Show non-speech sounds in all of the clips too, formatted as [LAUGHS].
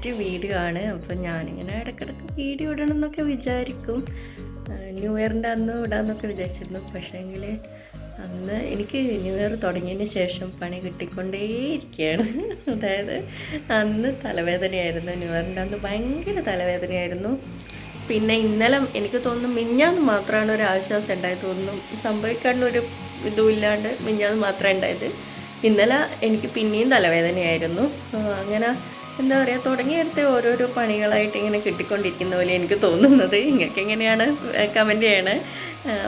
First video ആണ് അപ്പോൾ ഞാനിങ്ങനെ ഇടയ്ക്കിടയ്ക്ക് വീഡിയോ ഇടണം എന്നൊക്കെ വിചാരിക്കും ന്യൂ ഇയറിന്റെ അന്ന് ഇടാമെന്നൊക്കെ വിചാരിച്ചിരുന്നു. പക്ഷേങ്കിൽ അന്ന് എനിക്ക് ന്യൂ ഇയർ തുടങ്ങിയതിന് ശേഷം പണി കിട്ടിക്കൊണ്ടേയിരിക്കുകയാണ്. അതായത് അന്ന് തലവേദനയായിരുന്നു. ന്യൂ ഇയറിന്റെ അന്ന് ഭയങ്കര തലവേദനയായിരുന്നു. പിന്നെ ഇന്നലെ എനിക്ക് തോന്നുന്നു മിഞ്ഞാന്ന് മാത്രമാണ് ഒരു ആശ്വാസം ഉണ്ടായത്. തോന്നുന്നു സംഭവിക്കാണ്ടൊരു ഇതും ഇല്ലാണ്ട് മിഞ്ഞാന്ന് മാത്രമേ ഉണ്ടായത്. ഇന്നലെ എനിക്ക് പിന്നെയും തലവേദനയായിരുന്നു. അങ്ങനെ എന്താ പറയുക തുടങ്ങിയെടുത്ത് ഓരോരോ പണികളായിട്ട് ഇങ്ങനെ കിട്ടിക്കൊണ്ടിരിക്കുന്ന പോലെ എനിക്ക് തോന്നുന്നത്. നിങ്ങൾക്ക് എങ്ങനെയാണ് കമന്റ് ചെയ്യണേ?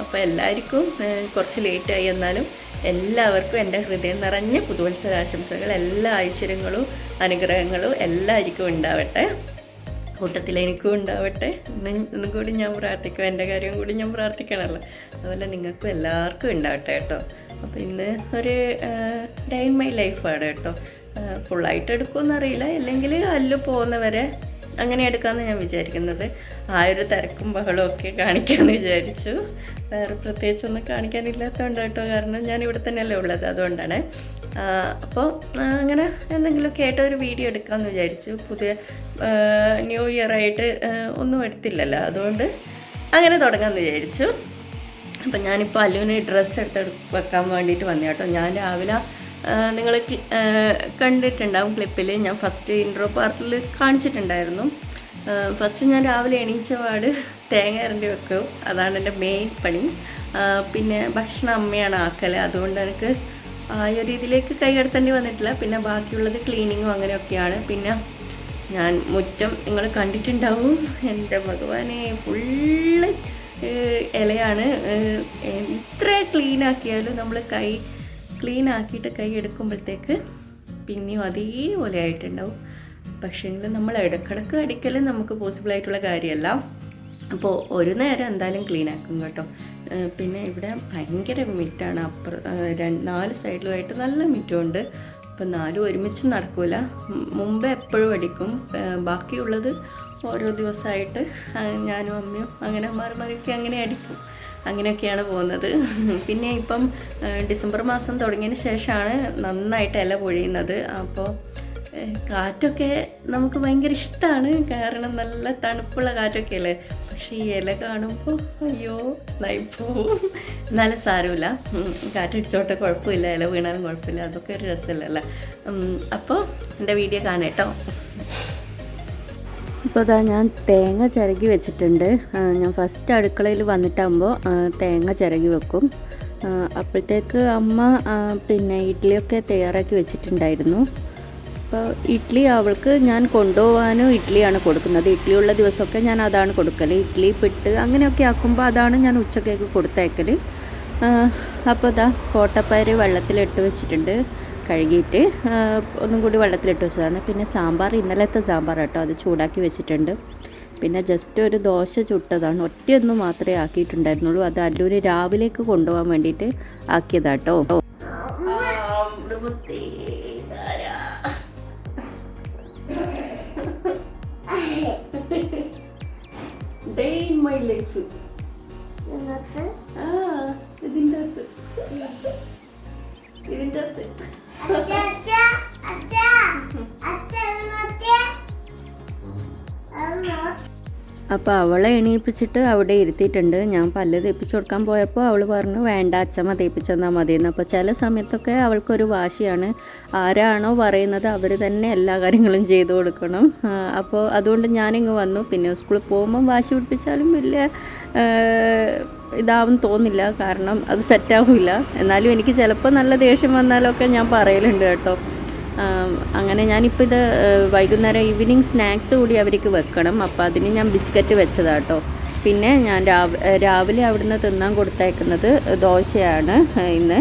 അപ്പോൾ എല്ലാവർക്കും കുറച്ച് ലേറ്റായി എന്നാലും എല്ലാവർക്കും എന്റെ ഹൃദയം നിറഞ്ഞ പുതുവത്സരാശംസകൾ എല്ലാ ഐശ്വര്യങ്ങളും അനുഗ്രഹങ്ങളും എല്ലാവർക്കും ഉണ്ടാവട്ടെ. കൂട്ടത്തിൽ എനിക്കും ഉണ്ടാവട്ടെ. ഇന്ന് കൂടി ഞാൻ പ്രാർത്ഥിക്കും എന്റെ കാര്യം കൂടി ഞാൻ പ്രാർത്ഥിക്കണമല്ലോ അതുപോലെ നിങ്ങൾക്കും എല്ലാവർക്കും ഉണ്ടാവട്ടെ കേട്ടോ. അപ്പോൾ ഇന്ന് ഒരു ഡേ ഇൻ മൈ ലൈഫാണ് കേട്ടോ. ഫുള്ളായിട്ട് എടുക്കുമെന്നറിയില്ല അല്ലെങ്കിൽ അല്ലു പോകുന്നവരെ അങ്ങനെ എടുക്കാമെന്ന് ഞാൻ വിചാരിക്കുന്നത്. ആ ഒരു തിരക്കും ബഹളവും ഒക്കെ കാണിക്കാമെന്ന് വിചാരിച്ചു. വേറെ പ്രത്യേകിച്ചൊന്നും കാണിക്കാനില്ലാത്തതുകൊണ്ട് കേട്ടോ. കാരണം ഞാൻ ഇവിടെ തന്നെയല്ലേ ഉള്ളത്. അതുകൊണ്ടാണ്. അപ്പോൾ അങ്ങനെ എന്തെങ്കിലുമൊക്കെ ആയിട്ട് ഒരു വീഡിയോ എടുക്കാമെന്ന് വിചാരിച്ചു. പുതിയ ന്യൂ ഇയർ ആയിട്ട് ഒന്നും എടുത്തില്ലല്ലോ. അതുകൊണ്ട് അങ്ങനെ തുടങ്ങാമെന്ന് വിചാരിച്ചു. അപ്പം ഞാനിപ്പോൾ അല്ലുവിന് ഡ്രസ്സ് എടുത്ത് വെക്കാൻ വേണ്ടിയിട്ട് വന്നു കേട്ടോ. ഞാൻ രാവിലെ നിങ്ങൾ കണ്ടിട്ടുണ്ടാവും ക്ലിപ്പിൽ ഞാൻ ഫസ്റ്റ് ഇൻട്രോ പാർട്ടിൽ കാണിച്ചിട്ടുണ്ടായിരുന്നു. ഫസ്റ്റ് ഞാൻ രാവിലെ എണീച്ച പാട് തേങ്ങ ഇറണ്ടി വെക്കും. അതാണ് എന്റെ മെയിൻ പണി. പിന്നെ ഭക്ഷണം അമ്മയാണ് ആക്കൽ അതുകൊണ്ട് എനിക്ക് ആ ഒരു രീതിയിലേക്ക് കൈ കടത്തേണ്ടി വന്നിട്ടില്ല. പിന്നെ ബാക്കിയുള്ളത് ക്ലീനിങ്ങും അങ്ങനെയൊക്കെയാണ്. പിന്നെ ഞാൻ മുറ്റം നിങ്ങൾ കണ്ടിട്ടുണ്ടാവും. എന്റെ ഭഗവാനെ ഫുള്ള് ഇലയാണ്. എത്ര ക്ലീൻ ആക്കിയാലും നമ്മൾ കൈ ക്ലീൻ ആക്കിയിട്ട് കൈ എടുക്കുമ്പോഴത്തേക്ക് പിന്നെയും അതേപോലെ ആയിട്ടുണ്ടാവും. പക്ഷേങ്കിൽ നമ്മൾ ഇടക്കിടക്ക് അടിക്കൽ നമുക്ക് പോസിബിൾ ആയിട്ടുള്ള കാര്യമല്ല. അപ്പോൾ ഒരു നേരം എന്തായാലും ക്ലീൻ ആക്കും കേട്ടോ. പിന്നെ ഇവിടെ ഭയങ്കര മിറ്റാണ്. അപ്പുറ രണ്ട് നാല് സൈഡിലുമായിട്ട് നല്ല മിറ്റമുണ്ട്. അപ്പം നാലും ഒരുമിച്ച് നടക്കില്ല മുമ്പ് എപ്പോഴും അടിക്കും. ബാക്കിയുള്ളത് ഓരോ ദിവസമായിട്ട് ഞാനും അമ്മയും അങ്ങനെ മാറി മാറിയൊക്കെ അങ്ങനെ അടിക്കും. അങ്ങനെയൊക്കെയാണ് പോകുന്നത്. പിന്നെ ഇപ്പം ഡിസംബർ മാസം തുടങ്ങിയതിന് ശേഷമാണ് നന്നായിട്ട് ഇല പൊഴിയുന്നത്. അപ്പോൾ കാറ്റൊക്കെ നമുക്ക് ഭയങ്കര ഇഷ്ടമാണ് കാരണം നല്ല തണുപ്പുള്ള കാറ്റൊക്കെ അല്ലേ? പക്ഷേ ഈ ഇല കാണുമ്പോൾ അയ്യോ നയിപ്പോവും എന്നാലും സാരമില്ല. കാറ്റടിച്ചോട്ടെ കുഴപ്പമില്ല. ഇല വീണാലും കുഴപ്പമില്ല. അതൊക്കെ ഒരു രസമല്ലല്ലോ അപ്പോൾ എന്റെ വീഡിയോ കാണേട്ടോ ഇപ്പോൾ അതാ ഞാൻ തേങ്ങ ചിരകി വെച്ചിട്ടുണ്ട്. ഞാൻ ഫസ്റ്റ് അടുക്കളയിൽ വന്നിട്ടാകുമ്പോൾ തേങ്ങ ചിരകി വെക്കും. അപ്പോഴത്തേക്ക് അമ്മ പിന്നെ ഇഡ്ഡലിയൊക്കെ തയ്യാറാക്കി വെച്ചിട്ടുണ്ടായിരുന്നു. അപ്പോൾ ഇഡ്ഡലി അവൾക്ക് ഞാൻ കൊണ്ടുപോകാനും ഇഡ്ഡലിയാണ് കൊടുക്കുന്നത്. ഇഡ്ഡലി ഉള്ള ദിവസമൊക്കെ ഞാൻ അതാണ് കൊടുക്കൽ ഇഡ്ഡലി പിട്ട് അങ്ങനെയൊക്കെ ആക്കുമ്പോൾ അതാണ് ഞാൻ ഉച്ചക്കേക്ക് കൊടുത്തയക്കൽ അപ്പോൾ ഇതാ കോട്ടപ്പയർ വെള്ളത്തിലിട്ട് വെച്ചിട്ടുണ്ട്. കഴുകിയിട്ട് ഒന്നും കൂടി വെള്ളത്തിലിട്ട് വെച്ചതാണ്. പിന്നെ സാമ്പാർ ഇന്നലത്തെ സാമ്പാർ കേട്ടോ അത് ചൂടാക്കി വെച്ചിട്ടുണ്ട്. പിന്നെ ജസ്റ്റ് ഒരു ദോശ ചുട്ടതാണ്. ഒറ്റയൊന്നും മാത്രമേ ആക്കിയിട്ടുണ്ടായിരുന്നുള്ളൂ. അത് അല്ലൂര് രാവിലേക്ക് കൊണ്ടുപോകാൻ വേണ്ടിയിട്ട് ആക്കിയതാട്ടോ ആ ഇതിന്റെ അകത്ത്. ഇതിന്റെ അകത്ത്. അപ്പോൾ അവളെ എണീപ്പിച്ചിട്ട് അവിടെ ഇരുത്തിയിട്ടുണ്ട്. ഞാൻ പല്ല് തേപ്പിച്ച് കൊടുക്കാൻ പോയപ്പോൾ അവൾ പറഞ്ഞു വേണ്ട അച്ഛമ്മ തേപ്പിച്ചെന്നാൽ മതിയെന്ന്. അപ്പോൾ ചില സമയത്തൊക്കെ അവൾക്കൊരു വാശിയാണ്. ആരാണോ പറയുന്നത് അവർ തന്നെ എല്ലാ കാര്യങ്ങളും ചെയ്തു കൊടുക്കണം. അപ്പോൾ അതുകൊണ്ട് ഞാനിങ്ങ് വന്നു. പിന്നെ സ്കൂളിൽ പോകുമ്പം വാശി പിടിപ്പിച്ചാലും വലിയ ഇതാവും തോന്നില്ല. കാരണം അത് സെറ്റാവില്ല എന്നാലും എനിക്ക് ചിലപ്പോൾ നല്ല ദേഷ്യം വന്നാലൊക്കെ ഞാൻ പറയലുണ്ട് കേട്ടോ. അങ്ങനെ ഞാനിപ്പോൾ ഇത് വൈകുന്നേരം ഈവനിങ് സ്നാക്സ് കൂടി അവർക്ക് വെക്കണം. അപ്പോൾ അതിന് ഞാൻ ബിസ്ക്കറ്റ് വെച്ചതാട്ടോ. പിന്നെ ഞാൻ രാവിലെ അവിടുന്ന് തിന്നാൻ കൊടുത്തയക്കുന്നത് ദോശയാണ് ഇന്ന്.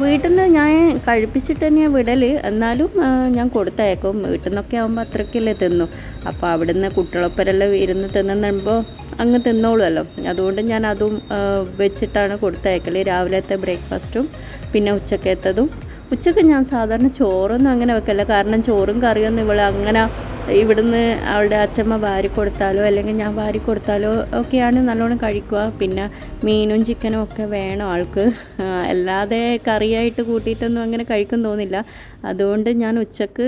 വീട്ടിൽ നിന്ന് ഞാൻ കഴിപ്പിച്ചിട്ട് തന്നെയാണ് വിടൽ എന്നാലും ഞാൻ കൊടുത്തയക്കും വീട്ടിൽ നിന്നൊക്കെ ആകുമ്പോൾ അത്രയ്ക്കല്ലേ തിന്നു. അപ്പോൾ അവിടുന്ന് കുട്ടികളൊപ്പരെല്ലാം ഇരുന്ന് തിന്നുമ്പോൾ അങ്ങ് തിന്നോളുമല്ലോ അതുകൊണ്ട് ഞാൻ അതും വെച്ചിട്ടാണ് കൊടുത്തയക്കൽ രാവിലത്തെ ബ്രേക്ക്ഫാസ്റ്റും പിന്നെ ഉച്ചക്കത്തതും. ഉച്ചയ്ക്ക് ഞാൻ സാധാരണ ചോറൊന്നും അങ്ങനെ വെക്കല്ല. കാരണം ചോറും കറിയൊന്നും ഇവൾ അങ്ങനെ ഇവിടുന്ന് അവളുടെ അച്ഛമ്മ വാരി കൊടുത്താലോ അല്ലെങ്കിൽ ഞാൻ വാരി കൊടുത്താലോ ഒക്കെയാണ് നല്ലോണം കഴിക്കുക. പിന്നെ മീനും ചിക്കനും ഒക്കെ വേണം ആൾക്ക്. അല്ലാതെ കറിയായിട്ട് കൂട്ടിയിട്ടൊന്നും അങ്ങനെ കഴിക്കും തോന്നില്ല. അതുകൊണ്ട് ഞാൻ ഉച്ചയ്ക്ക്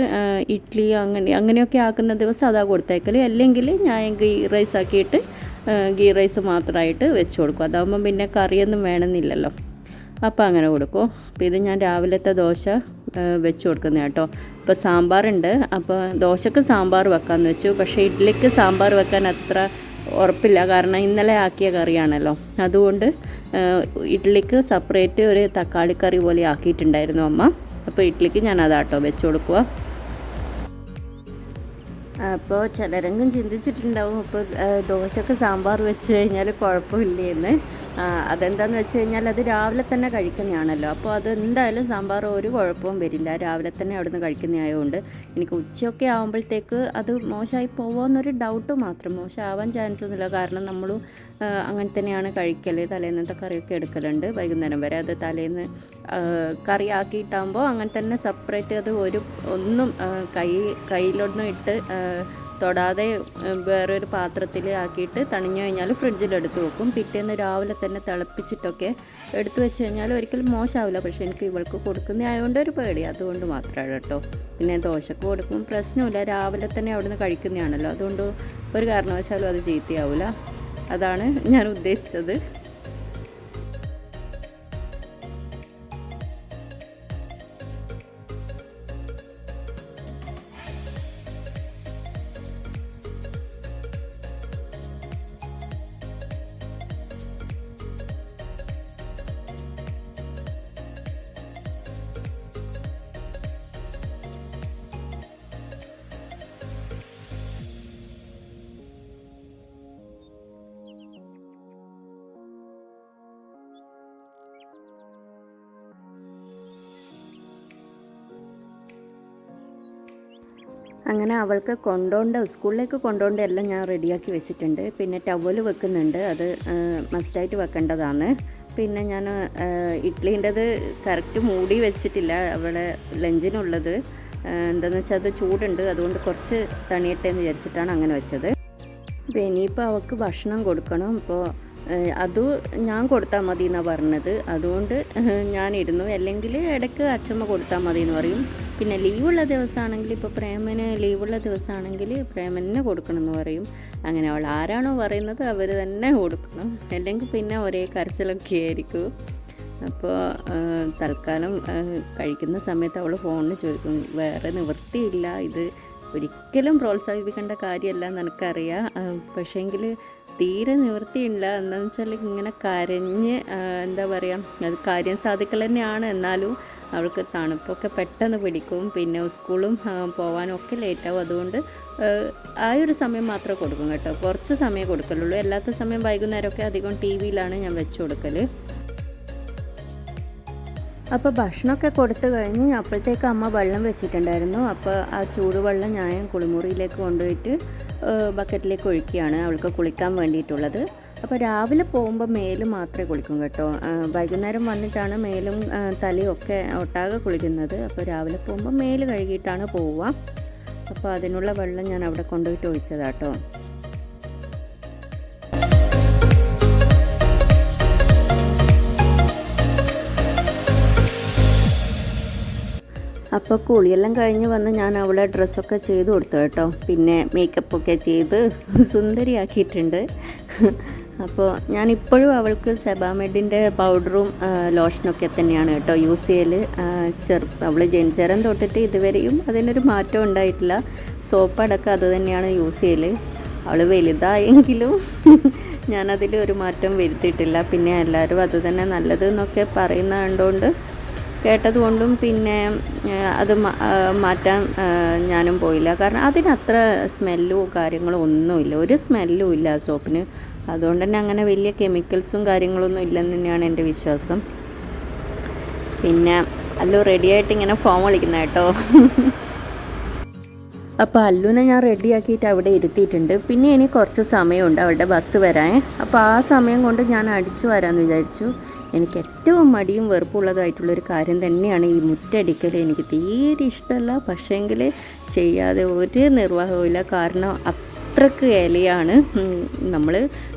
ഇഡ്ഡലി അങ്ങനെ അങ്ങനെയൊക്കെ ആക്കുന്ന ദിവസം അതാ കൊടുത്തേക്കൽ അല്ലെങ്കിൽ ഞാൻ ഗീ റൈസ് ആക്കിയിട്ട് ഗീ റൈസ് മാത്രമായിട്ട് വെച്ച് കൊടുക്കും. അതാകുമ്പം പിന്നെ കറിയൊന്നും വേണമെന്നില്ലല്ലോ. അപ്പോൾ അങ്ങനെ കൊടുക്കും. അപ്പോൾ ഇത് ഞാൻ രാവിലത്തെ ദോശ വെച്ച് കൊടുക്കുന്ന കേട്ടോ. ഇപ്പോൾ സാമ്പാറുണ്ട്. അപ്പോൾ ദോശക്ക് സാമ്പാർ വെക്കാമെന്ന് വെച്ചു. പക്ഷേ ഇഡ്ഡലിക്ക് സാമ്പാർ വെക്കാൻ അത്ര ഉറപ്പില്ല. കാരണം ഇന്നലെ ആക്കിയ കറിയാണല്ലോ. അതുകൊണ്ട് ഇഡ്ഡലിക്ക് സെപ്പറേറ്റ് ഒരു തക്കാളി കറി പോലെ ആക്കിയിട്ടുണ്ടായിരുന്നു അമ്മ. അപ്പോൾ ഇഡ്ഡലിക്ക് ഞാൻ അതാട്ടോ വെച്ച് കൊടുക്കുക അപ്പോൾ ചിലരെങ്കിലും ചിന്തിച്ചിട്ടുണ്ടാവും. അപ്പോൾ ദോശക്ക് സാമ്പാർ വെച്ച് കഴിഞ്ഞാൽ കുഴപ്പമില്ലേന്ന്. ആ, അതെന്താന്ന് വെച്ച് കഴിഞ്ഞാൽ അത് രാവിലെ തന്നെ കഴിക്കുന്നതാണല്ലോ അപ്പോൾ അത് എന്തായാലും സാമ്പാർ ഒരു കുഴപ്പവും വരില്ല. രാവിലെ തന്നെ അവിടുന്ന് കഴിക്കുന്നതായതുകൊണ്ട് എനിക്ക് ഉച്ചയൊക്കെ ആകുമ്പോഴത്തേക്ക് അത് മോശമായി പോകുമെന്നൊരു ഡൗട്ട് മാത്രം. മോശമാവാൻ ചാൻസ് ഒന്നുമില്ല. കാരണം നമ്മൾ അങ്ങനെ തന്നെയാണ് കഴിക്കൽ തലേന്നത്തെ കറിയൊക്കെ എടുക്കലുണ്ട്. വൈകുന്നേരം വരെ അത് തലേന്ന് കറി ആക്കിയിട്ടാകുമ്പോൾ അങ്ങനെ തന്നെ സെപ്പറേറ്റ് അത് ഒരു ഒന്നും കൈ കയ്യിലൊന്നും ഇട്ട് തൊടാതെ വേറൊരു പാത്രത്തിൽ ആക്കിയിട്ട് തണിഞ്ഞു കഴിഞ്ഞാൽ ഫ്രിഡ്ജിലെടുത്ത് വെക്കും. പിറ്റേന്ന് രാവിലെ തന്നെ തിളപ്പിച്ചിട്ടൊക്കെ എടുത്തു വെച്ച് കഴിഞ്ഞാൽ ഒരിക്കലും മോശമാവില്ല പക്ഷേ എനിക്ക് ഇവൾക്ക് കൊടുക്കുന്ന ആയതുകൊണ്ട് ഒരു പേടി. അതുകൊണ്ട് മാത്രമാണ് കേട്ടോ. പിന്നെ ദോശക്ക് കൊടുക്കും പ്രശ്നമില്ല. രാവിലെ തന്നെ അവിടുന്ന് കഴിക്കുന്നതാണല്ലോ. അതുകൊണ്ട് ഒരു കാരണവശാലും അത് ചീത്തയാവില്ല അതാണ് ഞാൻ ഉദ്ദേശിച്ചത്. അങ്ങനെ അവൾക്ക് കൊണ്ടോണ്ട് സ്കൂളിലേക്ക് കൊണ്ടോണ്ട് എല്ലാം ഞാൻ റെഡിയാക്കി വെച്ചിട്ടുണ്ട്. പിന്നെ ടവൽ വെക്കുന്നുണ്ട്. അത് മസ്റ്റായിട്ട് വെക്കേണ്ടതാണ്. പിന്നെ ഞാൻ ഇഡ്ലീന്റെത് കറക്റ്റ് മൂടി വെച്ചിട്ടില്ല. അവളെ ലഞ്ചിനുള്ളത്. എന്താണെന്ന് വെച്ചാൽ അത് ചൂടുണ്ട്. അതുകൊണ്ട് കുറച്ച് തണിയട്ടെ എന്ന് വിചാരിച്ചിട്ടാണ് അങ്ങനെ വെച്ചത്. അപ്പോൾ ഇനിയിപ്പോൾ അവൾക്ക് ഭക്ഷണം കൊടുക്കണം. അപ്പോൾ അത് ഞാൻ കൊടുത്താൽ മതി എന്നാണ് പറഞ്ഞത്. അതുകൊണ്ട് ഞാനിരുന്നു അല്ലെങ്കിൽ ഇടയ്ക്ക് അച്ഛമ്മ കൊടുത്താൽ മതി എന്ന് പറയും. പിന്നെ ലീവുള്ള ദിവസമാണെങ്കിൽ ഇപ്പോൾ പ്രേമന് ലീവുള്ള ദിവസമാണെങ്കിൽ പ്രേമന് കൊടുക്കണം എന്ന് പറയും. അങ്ങനെ അവൾ ആരാണോ പറയുന്നത് അവർ തന്നെ കൊടുക്കണം. അല്ലെങ്കിൽ പിന്നെ ഒരേ കരച്ചിലൊക്കെ ആയിരിക്കും. അപ്പോൾ തൽക്കാലം കഴിക്കുന്ന സമയത്ത് അവൾ ഫോണിൽ ചോദിക്കും വേറെ നിവൃത്തിയില്ല. ഇത് ഒരിക്കലും പ്രോത്സാഹിപ്പിക്കേണ്ട കാര്യമല്ല നിനക്കറിയാം. പക്ഷേങ്കിൽ തീരെ നിവൃത്തിയില്ല. എന്താണെന്ന് വെച്ചാൽ ഇങ്ങനെ കരഞ്ഞ് എന്താ പറയുക അത് കാര്യം സാധിക്കൽ തന്നെയാണ്. എന്നാലും അവൾക്ക് തണുപ്പൊക്കെ പെട്ടെന്ന് പിടിക്കും. പിന്നെ സ്കൂളും പോകാനൊക്കെ ലേറ്റാവും അതുകൊണ്ട് ആ ഒരു സമയം മാത്രമേ കൊടുക്കും കേട്ടോ. കുറച്ച് സമയം കൊടുക്കലുള്ളൂ. അല്ലാത്ത സമയം വൈകുന്നേരമൊക്കെ അധികം ടി വിയിലാണ് ഞാൻ വെച്ച് കൊടുക്കൽ അപ്പോൾ ഭക്ഷണമൊക്കെ കൊടുത്തു കഴിഞ്ഞ് അപ്പോഴത്തേക്ക് അമ്മ വെള്ളം വെച്ചിട്ടുണ്ടായിരുന്നു. അപ്പോൾ ആ ചൂടുവെള്ളം ഞാൻ കുളിമുറിയിലേക്ക് കൊണ്ടുപോയിട്ട് ബക്കറ്റിലേക്ക് ഒഴിക്കുകയാണ് അവൾക്ക് കുളിക്കാൻ വേണ്ടിയിട്ടുള്ളത്. അപ്പോൾ രാവിലെ പോകുമ്പോൾ മേൽ മാത്രമേ കുളിക്കും കേട്ടോ. വൈകുന്നേരം വന്നിട്ടാണ് മേലും തലയും ഒക്കെ ഒട്ടാകെ കുളിക്കുന്നത്. അപ്പോൾ രാവിലെ പോകുമ്പോൾ മേൽ കഴുകിയിട്ടാണ് പോവുക. അപ്പോൾ അതിനുള്ള വെള്ളം ഞാൻ അവിടെ കൊണ്ടുപോയിട്ട് ഒഴിച്ചതാട്ടോ അപ്പോൾ കുളിയെല്ലാം കഴിഞ്ഞ് വന്ന് ഞാൻ അവളെ ഡ്രസ്സൊക്കെ ചെയ്ത് കൊടുത്തു കേട്ടോ. പിന്നെ മേക്കപ്പൊക്കെ ചെയ്ത് സുന്ദരിയാക്കിയിട്ടുണ്ട്. അപ്പോൾ ഞാൻ ഇപ്പോഴും അവൾക്ക് സെബാമെഡിന്റെ പൗഡറും ലോഷനൊക്കെ തന്നെയാണ് കേട്ടോ യൂസ് ചെയ്യൽ ചെറു അവൾ ജനിച്ചേരം തൊട്ടിട്ട് ഇതുവരെയും അതിനൊരു മാറ്റം ഉണ്ടായിട്ടില്ല. സോപ്പടക്കം അത് തന്നെയാണ് യൂസ് ചെയ്യൽ അവൾ വലുതായെങ്കിലും [LAUGHS] ഞാനതിൽ ഒരു മാറ്റം വരുത്തിയിട്ടില്ല. പിന്നെ എല്ലാവരും അത് തന്നെ നല്ലത് എന്നൊക്കെ പറയുന്ന കണ്ടുകൊണ്ട് കേട്ടതുകൊണ്ടും പിന്നെ അത് മാറ്റാൻ ഞാനും പോയില്ല. കാരണം അതിനത്ര സ്മെല്ലോ കാര്യങ്ങളോ ഒന്നുമില്ല. ഒരു സ്മെല്ലും ഇല്ല സോപ്പിന്. അതുകൊണ്ട് തന്നെ അങ്ങനെ വലിയ കെമിക്കൽസും കാര്യങ്ങളൊന്നും ഇല്ലെന്ന് തന്നെയാണ് എന്റെ വിശ്വാസം. പിന്നെ അല്ലോ റെഡിയായിട്ട് ഇങ്ങനെ ഫോം വിളിക്കുന്ന കേട്ടോ. അപ്പോൾ അല്ലുനെ ഞാൻ റെഡിയാക്കിയിട്ട് അവിടെ ഇരുത്തിയിട്ടുണ്ട്. പിന്നെ ഇനി കുറച്ച് സമയമുണ്ട് അവളുടെ ബസ് വരാൻ. അപ്പോൾ ആ സമയം കൊണ്ട് ഞാൻ അടിച്ചു വരാമെന്ന് വിചാരിച്ചു. എനിക്ക് ഏറ്റവും മടിയും വെറുപ്പുള്ളതായിട്ടുള്ളൊരു കാര്യം തന്നെയാണ് ഈ മുറ്റടിക്കൽ എനിക്ക് തീരെ ഇഷ്ടമല്ല. പക്ഷേങ്കിൽ ചെയ്യാതെ ഒരു നിർവാഹവും കാരണം അത്രയ്ക്ക് ഇലയാണ് നമ്മൾ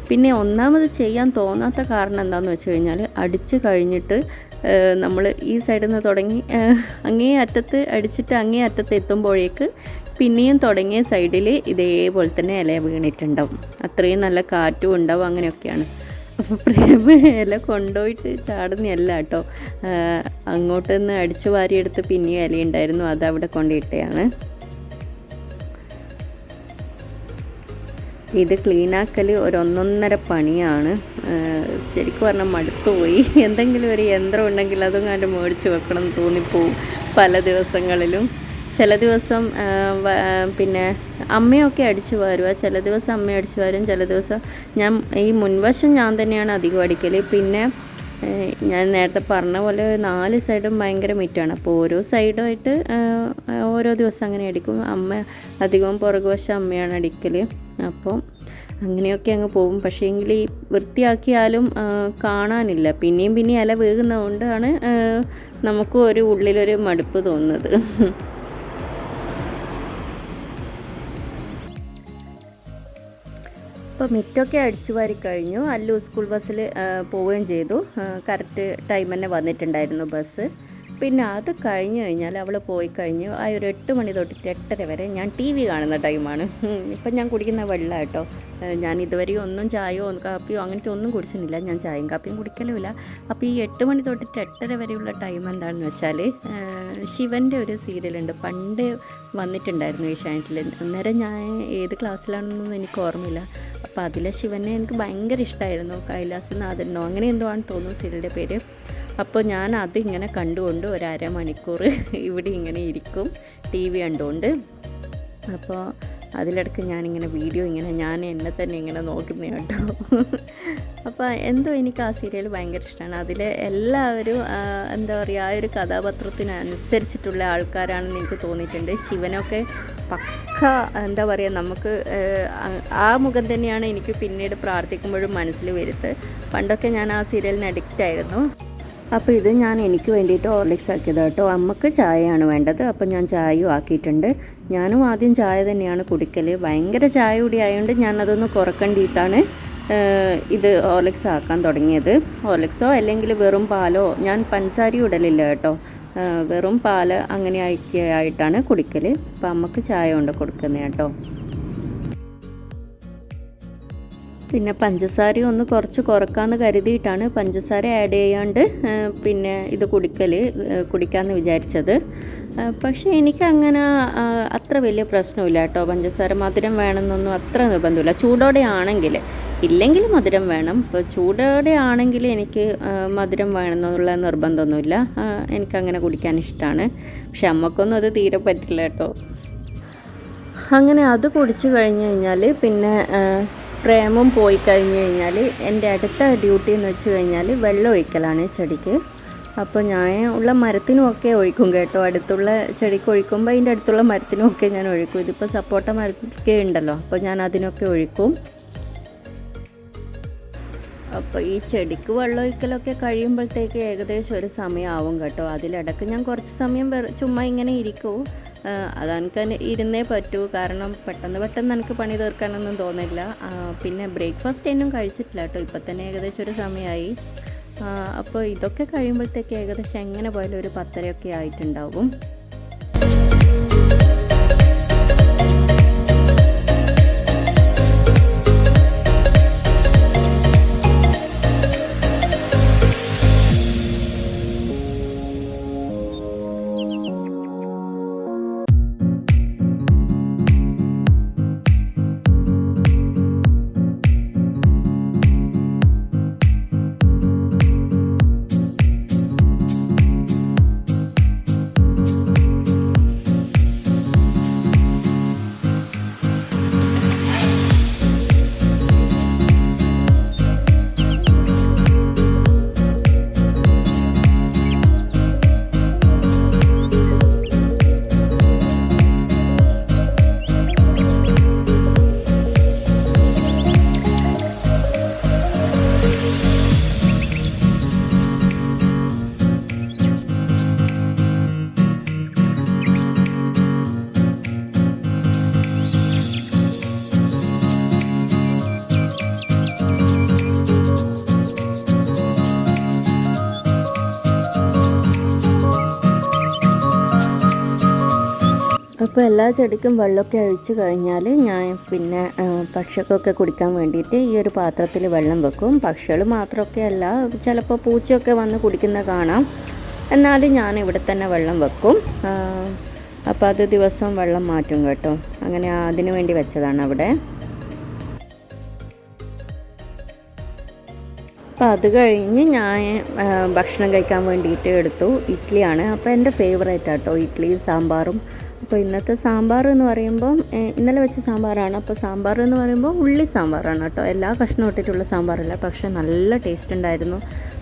പിന്നെ ഒന്നാമത് ചെയ്യാൻ തോന്നാത്ത കാരണം എന്താണെന്ന് വെച്ച് കഴിഞ്ഞാൽ അടിച്ച് കഴിഞ്ഞിട്ട് നമ്മൾ ഈ സൈഡിൽ നിന്ന് തുടങ്ങി അങ്ങേ അറ്റത്ത് അടിച്ചിട്ട് അങ്ങേ അറ്റത്ത് എത്തുമ്പോഴേക്ക് പിന്നെയും തുടങ്ങിയ സൈഡിൽ ഇതേപോലെ തന്നെ ഇല വീണിട്ടുണ്ടാവും. അത്രയും നല്ല കാറ്റും ഉണ്ടാവും അങ്ങനെയൊക്കെയാണ്. അപ്പോൾ പ്രേമ ഇല കൊണ്ടുപോയിട്ട് ചാടുന്നതല്ല കേട്ടോ. അങ്ങോട്ട് നിന്ന് അടിച്ചു വാരിയെടുത്ത് പിന്നെയും ഇലയുണ്ടായിരുന്നു. അതവിടെ കൊണ്ടിട്ടയാണ് ഇത് ക്ലീനാക്കൽ ഒരു ഒന്നൊന്നര പണിയാണ് ശരിക്കും പറഞ്ഞാൽ മടുത്തുപോയി എന്തെങ്കിലും ഒരു യന്ത്രം ഉണ്ടെങ്കിൽ അതും കണ്ട് മേടിച്ച് വെക്കണം തോന്നിപ്പോവും പല ദിവസങ്ങളിലും. ചില ദിവസം പിന്നെ അമ്മയൊക്കെ അടിച്ചു വാരുക ചില ദിവസം അമ്മ അടിച്ചു വാരും ചില ദിവസം ഞാൻ ഈ മുൻവശം ഞാൻ തന്നെയാണ് അധികം അടിക്കൽ പിന്നെ ഞാൻ നേരത്തെ പറഞ്ഞ പോലെ നാല് സൈഡും ഭയങ്കര മിറ്റാണ്. അപ്പോൾ ഓരോ സൈഡുമായിട്ട് ഓരോ ദിവസം അങ്ങനെ അടിക്കും. അമ്മ അധികവും പുറകുവശം അമ്മയാണ് അടിക്കൽ അപ്പോൾ അങ്ങനെയൊക്കെ അങ്ങ് പോകും. പക്ഷേ എങ്കിൽ ഈ വൃത്തിയാക്കിയാലും കാണാനില്ല. പിന്നെയും പിന്നെയും ഇല വീകുന്നതുകൊണ്ടാണ് നമുക്കും ഒരു ഉള്ളിലൊരു മടുപ്പ് തോന്നുന്നത്. അപ്പോൾ മിറ്റൊക്കെ അടിച്ചു വാരി കഴിഞ്ഞു. അല്ലു സ്കൂൾ ബസ്സിൽ പോവുകയും ചെയ്തു. കറക്റ്റ് ടൈം തന്നെ വന്നിട്ടുണ്ടായിരുന്നു ബസ്. പിന്നെ അത് കഴിഞ്ഞ് കഴിഞ്ഞാൽ അവൾ പോയി കഴിഞ്ഞ് ആ ഒരു എട്ട് മണി തൊട്ടിട്ട് എട്ടര വരെ ഞാൻ ടി വി കാണുന്ന ടൈമാണ്. ഇപ്പം ഞാൻ കുടിക്കുന്ന വെള്ളം കേട്ടോ. ഞാൻ ഇതുവരെയും ഒന്നും ചായയോ കാപ്പിയോ അങ്ങനത്തെ ഒന്നും കുടിച്ചിട്ടില്ല. ഞാൻ ചായയും കാപ്പിയും കുടിക്കലുമില്ല. അപ്പോൾ ഈ എട്ട് മണി തൊട്ടിട്ട് എട്ടര വരെയുള്ള ടൈം എന്താണെന്ന് വെച്ചാൽ ശിവന്റെ ഒരു സീരിയലുണ്ട്. പണ്ട് വന്നിട്ടുണ്ടായിരുന്നു ഏഷ്യാനെറ്റിൽ അന്നേരം ഞാൻ ഏത് ക്ലാസ്സിലാണെന്നൊന്നും എനിക്ക് ഓർമ്മയില്ല. അപ്പോൾ അതിലെ ശിവനെ എനിക്ക് ഭയങ്കര ഇഷ്ടമായിരുന്നു കൈലാസനാഥനോ അങ്ങനെ എന്തോ ആണെന്ന് തോന്നുന്നു സീരിയലിന്റെ പേര്. അപ്പോൾ ഞാൻ അതിങ്ങനെ കണ്ടുകൊണ്ട് ഒരു അരമണിക്കൂർ ഇവിടെ ഇങ്ങനെ ഇരിക്കും ടി വി കണ്ടുകൊണ്ട്. അപ്പോൾ അതിലിടക്ക് ഞാനിങ്ങനെ വീഡിയോ ഇങ്ങനെ ഞാൻ എന്നെ തന്നെ ഇങ്ങനെ നോക്കുന്ന കേട്ടോ. അപ്പോൾ എന്തോ എനിക്ക് ആ സീരിയൽ ഭയങ്കര ഇഷ്ടമാണ്. അതിലെ എല്ലാവരും എന്താ പറയുക ആ ഒരു കഥാപാത്രത്തിനനുസരിച്ചിട്ടുള്ള ആൾക്കാരാണെന്ന് എനിക്ക് തോന്നിയിട്ടുണ്ട്. ശിവനൊക്കെ പക്ക എന്താ പറയുക നമുക്ക് ആ- ആ മുഖം തന്നെയാണ് എനിക്ക് പിന്നീട് പ്രാർത്ഥിക്കുമ്പോഴും മനസ്സിൽ വരുത്ത് പണ്ടൊക്കെ ഞാൻ ആ സീരിയലിന് അഡിക്റ്റ് ആയിരുന്നു. അപ്പോൾ ഇത് ഞാൻ എനിക്ക് വേണ്ടിയിട്ട് ഓർലിക്സ് ആക്കിയത് കേട്ടോ. അമ്മയ്ക്ക് ചായയാണ് വേണ്ടത്. അപ്പോൾ ഞാൻ ചായയും ആക്കിയിട്ടുണ്ട്. ഞാനും ആദ്യം ചായ തന്നെയാണ് കുടിക്കൽ ഭയങ്കര ചായ കൂടി ആയതുകൊണ്ട് ഞാൻ അതൊന്ന് കുറക്കണ്ടിയിട്ടാണ് ഇത് ഓർലിക്സ് ആക്കാൻ തുടങ്ങിയത്. ഓർലിക്സോ അല്ലെങ്കിൽ വെറും പാലോ? ഞാൻ പഞ്ചസാരി ഇടലില്ല കേട്ടോ. വെറും പാൽ അങ്ങനെ ആയിട്ടാണ് കുടിക്കൽ അപ്പോൾ അമ്മയ്ക്ക് ചായ കൊണ്ട് കൊടുക്കുന്നത് കേട്ടോ. പിന്നെ പഞ്ചസാര ഒന്ന് കുറച്ച് കുറക്കാമെന്ന് കരുതിയിട്ടാണ് പഞ്ചസാര ആഡ് ചെയ്യാണ്ട് പിന്നെ ഇത് കുടിക്കൽ കുടിക്കാമെന്ന് വിചാരിച്ചത്. പക്ഷേ എനിക്ക് അങ്ങനെ അത്ര വലിയ പ്രശ്നമില്ല കേട്ടോ. പഞ്ചസാര മധുരം വേണമെന്നൊന്നും അത്ര നിർബന്ധമില്ല. ചൂടോടെ ആണെങ്കിൽ ഇല്ലെങ്കിൽ മധുരം വേണം. ഇപ്പോൾ ചൂടോടെ ആണെങ്കിൽ എനിക്ക് മധുരം വേണമെന്നുള്ള നിർബന്ധമൊന്നുമില്ല. എനിക്കങ്ങനെ കുടിക്കാൻ ഇഷ്ടമാണ് പക്ഷെ അമ്മക്കൊന്നും അത് തീരെ പറ്റില്ല കേട്ടോ. അങ്ങനെ അത് കുടിച്ചു കഴിഞ്ഞ് കഴിഞ്ഞാൽ പിന്നെ പ്രേമം പോയി കഴിഞ്ഞ് കഴിഞ്ഞാൽ എന്റെ അടുത്ത ഡ്യൂട്ടി എന്ന് വെച്ച് കഴിഞ്ഞാൽ വെള്ളം ഒഴിക്കലാണ് ചെടിക്ക്. അപ്പോൾ ഞാൻ ഉള്ള മരത്തിനുമൊക്കെ ഒഴിക്കും കേട്ടോ. അടുത്തുള്ള ചെടിക്ക് ഒഴിക്കുമ്പോൾ അതിന്റെ അടുത്തുള്ള മരത്തിനുമൊക്കെ ഞാൻ ഒഴിക്കും. ഇതിപ്പോൾ സപ്പോട്ട മരത്തിലൊക്കെ ഉണ്ടല്ലോ അപ്പോൾ ഞാൻ അതിനൊക്കെ ഒഴിക്കും. അപ്പോൾ ഈ ചെടിക്ക് വെള്ളം ഒഴിക്കലൊക്കെ കഴിയുമ്പോഴത്തേക്ക് ഏകദേശം ഒരു സമയമാവും കേട്ടോ. അതിലിടക്ക് ഞാൻ കുറച്ച് സമയം ചുമ്മാ ഇങ്ങനെ ഇരിക്കും. അതെനിക്ക് തന്നെ ഇരുന്നേ പറ്റൂ. കാരണം പെട്ടെന്ന് പെട്ടെന്ന് എനിക്ക് പണി തീർക്കാനൊന്നും തോന്നില്ല. പിന്നെ ബ്രേക്ക്ഫാസ്റ്റ് ഒന്നും കഴിച്ചിട്ടില്ല കേട്ടോ. ഇപ്പം തന്നെ ഏകദേശം ഒരു സമയമായി അപ്പോൾ ഇതൊക്കെ കഴിയുമ്പോഴത്തേക്ക് ഏകദേശം എങ്ങനെ പോയാലും ഒരു പത്തരയൊക്കെ ആയിട്ടുണ്ടാവും. അപ്പോൾ എല്ലാ ചെടിക്കും വെള്ളമൊക്കെ ഒഴിച്ച് കഴിഞ്ഞാൽ ഞാൻ പിന്നെ പക്ഷികൾക്കൊക്കെ കുടിക്കാൻ വേണ്ടിയിട്ട് ഈ ഒരു പാത്രത്തിൽ വെള്ളം വെക്കും. പക്ഷികൾ മാത്രമൊക്കെ അല്ല ചിലപ്പോൾ പൂച്ചയൊക്കെ വന്ന് കുടിക്കുന്ന കാണാം. എന്നാലും ഞാൻ ഇവിടെ തന്നെ വെള്ളം വെക്കും. അപ്പോൾ അത് ദിവസവും വെള്ളം മാറ്റും കേട്ടോ. അങ്ങനെ അതിനു വേണ്ടി വെച്ചതാണ് അവിടെ. അപ്പോൾ അത് കഴിഞ്ഞ് ഞാൻ ഭക്ഷണം കഴിക്കാൻ വേണ്ടിയിട്ട് എടുത്തു. ഇഡ്ഡലിയാണ് അപ്പോൾ എന്റെ ഫേവറേറ്റ് ആട്ടോ ഇഡ്ഡലി സാമ്പാറും അപ്പോൾ ഇന്നത്തെ സാമ്പാർ എന്ന് പറയുമ്പം ഇന്നലെ വെച്ച സാമ്പാറാണ്. അപ്പോൾ സാമ്പാർ എന്ന് പറയുമ്പോൾ ഉള്ളി സാമ്പാറാണ് കേട്ടോ. എല്ലാ കഷ്ണം ഇട്ടിട്ടുള്ള സാമ്പാറല്ല. പക്ഷേ നല്ല ടേസ്റ്റ് ഉണ്ടായിരുന്നു.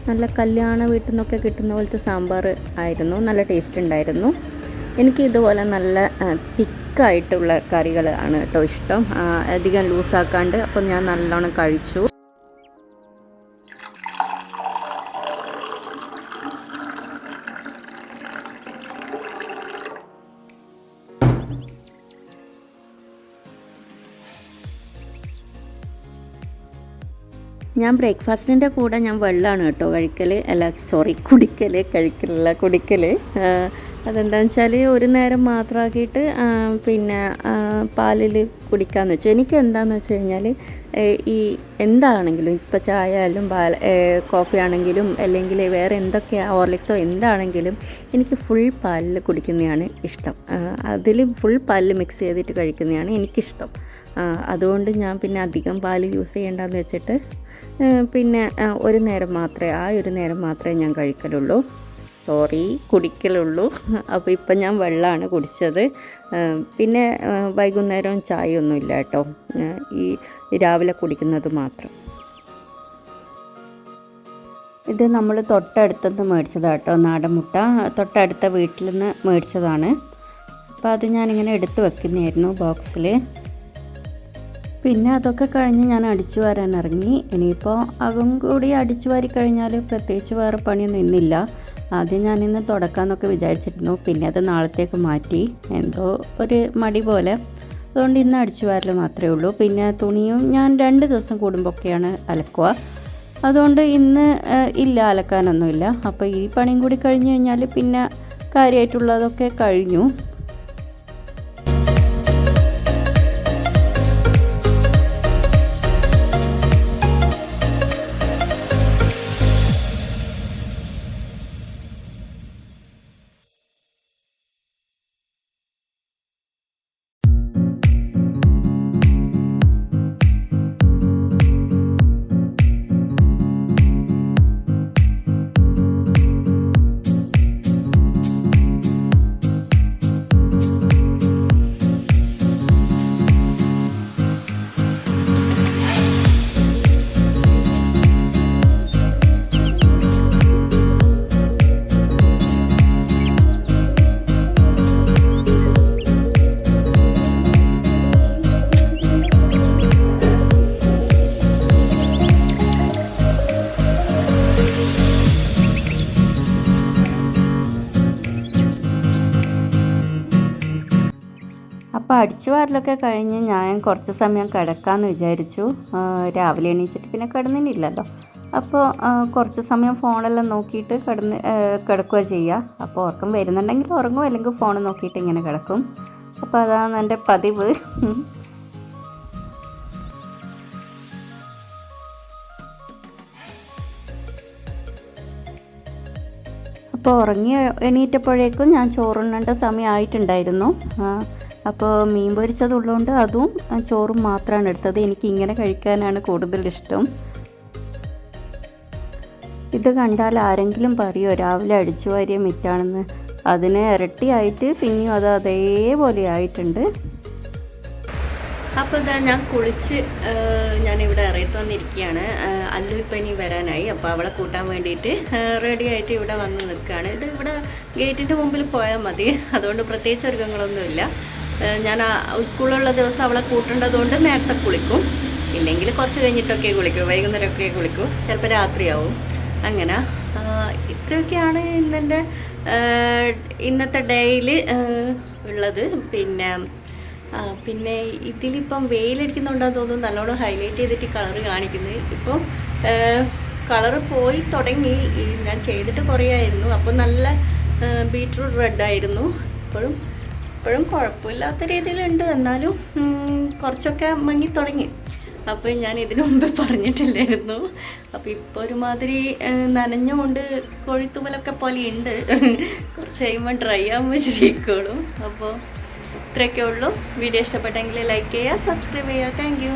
നല്ല കല്യാണ വീട്ടിൽ നിന്നൊക്കെ കിട്ടുന്ന പോലത്തെ സാമ്പാർ ആയിരുന്നു. നല്ല ടേസ്റ്റ് ഉണ്ടായിരുന്നു. എനിക്ക് ഇതുപോലെ നല്ല തിക്കായിട്ടുള്ള കറികളാണ് കേട്ടോ ഇഷ്ടം. അധികം ലൂസാക്കാണ്ട് അപ്പോൾ ഞാൻ നല്ലോണം കഴിച്ചു. ഞാൻ ബ്രേക്ക്ഫാസ്റ്റിന്റെ കൂടെ ഞാൻ വെള്ളമാണ് കേട്ടോ കഴിക്കൽ അല്ല സോറി കുടിക്കൽ കഴിക്കലല്ല കുടിക്കൽ അതെന്താണെന്ന് വെച്ചാൽ ഒരു നേരം മാത്രമാക്കിയിട്ട് പിന്നെ പാലിൽ കുടിക്കാമെന്ന് വെച്ചു. എനിക്ക് എന്താണെന്ന് വെച്ച് കഴിഞ്ഞാൽ ഈ എന്താണെങ്കിലും ഇപ്പോൾ ചായ ആയാലും പാൽ കോഫി ആണെങ്കിലും അല്ലെങ്കിൽ വേറെ എന്തൊക്കെ ഹോർലിക്സോ എന്താണെങ്കിലും എനിക്ക് ഫുൾ പാലിൽ കുടിക്കുന്നതാണ് ഇഷ്ടം. അതിൽ ഫുൾ പാലിൽ മിക്സ് ചെയ്തിട്ട് കഴിക്കുന്നതാണ് എനിക്കിഷ്ടം. അതുകൊണ്ട് ഞാൻ പിന്നെ അധികം പാൽ യൂസ് ചെയ്യേണ്ടെന്ന് വെച്ചിട്ട് പിന്നെ ഒരു നേരം മാത്രമേ ആ ഒരു നേരം മാത്രമേ ഞാൻ കഴിക്കലുള്ളൂ. സോറി കുടിക്കലുള്ളൂ. അപ്പോൾ ഇപ്പം ഞാൻ വെള്ളമാണ് കുടിച്ചത്. പിന്നെ വൈകുന്നേരം ചായ ഒന്നുമില്ല കേട്ടോ. ഈ രാവിലെ കുടിക്കുന്നത് മാത്രം. ഇത് നമ്മൾ തൊട്ടടുത്തുനിന്ന് മേടിച്ചതാണ് കേട്ടോ നാടൻ മുട്ട തൊട്ടടുത്ത വീട്ടിൽ നിന്ന് മേടിച്ചതാണ്. അപ്പോൾ അത് ഞാനിങ്ങനെ എടുത്ത് വെക്കുന്നതായിരുന്നു ബോക്സിൽ പിന്നെ അതൊക്കെ കഴിഞ്ഞ് ഞാൻ അടിച്ചു വാരാൻ ഇറങ്ങി. ഇനിയിപ്പോൾ അതും കൂടി അടിച്ചു വാരി കഴിഞ്ഞാൽ പ്രത്യേകിച്ച് വേറെ പണിയൊന്നും ഇന്നില്ല. ആദ്യം ഞാനിന്ന് തുടക്കാമെന്നൊക്കെ വിചാരിച്ചിരുന്നു. പിന്നെ അത് നാളത്തേക്ക് മാറ്റി. എന്തോ ഒരു മടി പോലെ. അതുകൊണ്ട് ഇന്ന് അടിച്ചു വാരൽ മാത്രമേ ഉള്ളൂ. പിന്നെ തുണിയും ഞാൻ രണ്ട് ദിവസം കൂടുമ്പോഴൊക്കെയാണ് അലക്കുക. അതുകൊണ്ട് ഇന്ന് ഇല്ല അലക്കാനൊന്നുമില്ല. അപ്പോൾ ഈ പണിയും കൂടി കഴിഞ്ഞ് കഴിഞ്ഞാൽ പിന്നെ കാര്യമായിട്ടുള്ളതൊക്കെ കഴിഞ്ഞു. അടിച്ചു വാരലൊക്കെ കഴിഞ്ഞ് ഞാൻ കുറച്ച് സമയം കിടക്കാമെന്ന് വിചാരിച്ചു. രാവിലെ എണീച്ചിട്ട് പിന്നെ കിടന്നിട്ടില്ലല്ലോ അപ്പോൾ കുറച്ച് സമയം ഫോണെല്ലാം നോക്കിയിട്ട് കിടന്ന് കിടക്കുക ചെയ്യുക അപ്പോൾ ഉറക്കം വരുന്നുണ്ടെങ്കിൽ ഉറങ്ങും അല്ലെങ്കിൽ ഫോൺ നോക്കിയിട്ട് ഇങ്ങനെ കിടക്കും. അപ്പോൾ അതാണ് എന്റെ പതിവ്. അപ്പോൾ ഉറങ്ങി എണീറ്റപ്പോഴേക്കും ഞാൻ ചോറുണ്ണേണ്ട സമയമായിട്ടുണ്ടായിരുന്നു. അപ്പോൾ മീൻ പൊരിച്ചതുള്ളതുകൊണ്ട് അതും ചോറും മാത്രമാണ് എടുത്തത്. എനിക്ക് ഇങ്ങനെ കഴിക്കാനാണ് കൂടുതൽ ഇഷ്ടം ഇത് കണ്ടാൽ ആരെങ്കിലും പറയുമോ രാവിലെ അടിച്ചു വാരിയ മിറ്റാണെന്ന്. അതിന് ഇരട്ടിയായിട്ട് പിന്നെയും അത് അതേപോലെ ആയിട്ടുണ്ട്. അപ്പോൾ എന്താ ഞാൻ കുളിച്ച് ഞാനിവിടെ ഇറയത്ത് വന്നിരിക്കുകയാണ് അല്ലു ഇപ്പം ഇനി വരാനായി. അപ്പോൾ അവളെ കൂട്ടാൻ വേണ്ടിയിട്ട് റെഡി ആയിട്ട് ഇവിടെ വന്ന് നിൽക്കുകയാണ് ഇത് ഇവിടെ ഗേറ്റിന്റെ മുമ്പിൽ പോയാൽ മതി. അതുകൊണ്ട് പ്രത്യേകിച്ച് ഒരുക്കങ്ങളൊന്നുമില്ല. ഞാൻ സ്കൂളുള്ള ദിവസം അവളെ കൂട്ടേണ്ടതുകൊണ്ട് നേരത്തെ കുളിക്കും. ഇല്ലെങ്കിൽ കുറച്ച് കഴിഞ്ഞിട്ടൊക്കെ കുളിക്കും. വൈകുന്നേരമൊക്കെ കുളിക്കും. ചിലപ്പോൾ രാത്രിയാവും. അങ്ങനെ ഇത്രയൊക്കെയാണ് ഇന്നെന്റെ ഇന്നത്തെ ഡേയിൽ ഉള്ളത്. പിന്നെ പിന്നെ ഇതിലിപ്പം വെയിലടിക്കുന്നുണ്ടെന്ന് തോന്നുന്നു. നല്ലോണം ഹൈലൈറ്റ് ചെയ്തിട്ട് കളർ കാണിക്കുന്നത്. ഇപ്പം കളറ് പോയി തുടങ്ങി. ഞാൻ ചെയ്തിട്ട് കുറേ ആയിരുന്നു. അപ്പം നല്ല ബീറ്റ്റൂട്ട് റെഡ് ആയിരുന്നു. ഇപ്പോഴും ഇപ്പോഴും കുഴപ്പമില്ലാത്ത രീതിയിലുണ്ട്. എന്നാലും കുറച്ചൊക്കെ മങ്ങി തുടങ്ങി. അപ്പോൾ ഞാൻ ഇതിനു മുമ്പ് പറഞ്ഞിട്ടില്ലായിരുന്നു. അപ്പോൾ ഇപ്പോൾ ഒരുമാതിരി നനഞ്ഞുകൊണ്ട് കോഴിത്തുമലൊക്കെ പോലെ ഉണ്ട് കുറച്ച് കഴിയുമ്പോൾ ഡ്രൈ ആകുമ്പോൾ ശരിക്കോളും അപ്പോൾ ഇത്രയൊക്കെ ഉള്ളൂ. വീഡിയോ ഇഷ്ടപ്പെട്ടെങ്കിൽ ലൈക്ക് ചെയ്യുക സബ്സ്ക്രൈബ് ചെയ്യുക. താങ്ക്